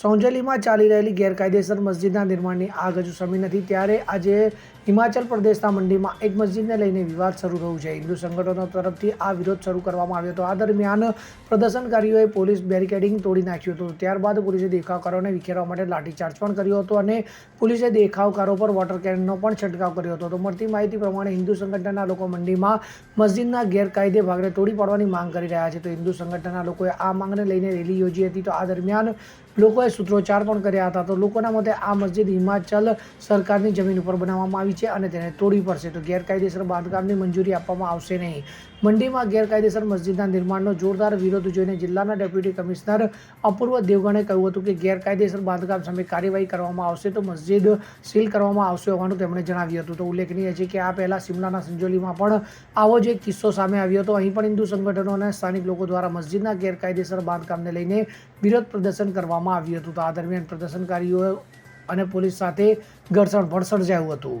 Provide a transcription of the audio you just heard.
સૌજલીમાં ચાલી રહેલી ગેરકાયદેસર મસ્જિદના નિર્માણની આગ હજુ સમી નથી. ત્યારે આજે હિમાચલ પ્રદેશના મંડીમાં એક મસ્જિદને લઈને વિવાદ શરૂ થયું છે. હિન્દુ સંગઠનો તરફથી આ વિરોધ શરૂ કરવામાં આવ્યો હતો. આ દરમિયાન પ્રદર્શનકારીઓએ પોલીસ બેરિકેડિંગ તોડી નાખ્યું હતું. ત્યારબાદ પોલીસે દેખાવકારોને વિખેરવા માટે લાઠીચાર્જ પણ કર્યો હતો અને પોલીસે દેખાવકારો પર વોટર કેનનો પણ છંટકાવ કર્યો હતો. તો મળતી માહિતી પ્રમાણે હિન્દુ સંગઠનના લોકો મંડીમાં મસ્જિદના ગેરકાયદે ભાગને તોડી પાડવાની માંગ કરી રહ્યા છે. તો હિન્દુ સંગઠનના લોકોએ આ માંગને લઈને રેલી યોજી હતી. તો આ દરમિયાન લોકોએ સૂત્રોચ્ચાર પણ કર્યા હતા. તો લોકોના મતે આ મસ્જિદ હિમાચલ સરકારની જમીન ઉપર બનાવવામાં આવી છે અને તેને તોડવી પડશે. તો ગેરકાયદેસર બાંધકામની મંજૂરી આપવામાં આવશે નહીં. મંડીમાં ગેરકાયદેસર મસ્જિદના નિર્માણનો જોરદાર વિરોધ જોઈને જિલ્લાના ડેપ્યુટી કમિશનર અપૂર્વ દેવગણે કહ્યું હતું કે ગેરકાયદેસર બાંધકામ સામે કાર્યવાહી કરવામાં આવશે તો મસ્જિદ સીલ કરવામાં આવશે હોવાનું તેમણે જણાવ્યું હતું. તો ઉલ્લેખનીય છે કે આ પહેલાં શિમલાના સંજોલીમાં પણ આવો જ એક કિસ્સો સામે આવ્યો હતો. અહીં પણ હિન્દુ સંગઠનો અને સ્થાનિક લોકો દ્વારા મસ્જિદના ગેરકાયદેસર બાંધકામને લઈને વિરોધ પ્રદર્શન કરવામાં આવ્યું હતું. તો આ દરમિયાન પ્રદર્શનકારીઓ અને પોલીસ સાથે ઘર્ષણ પણ સર્જાયું હતું.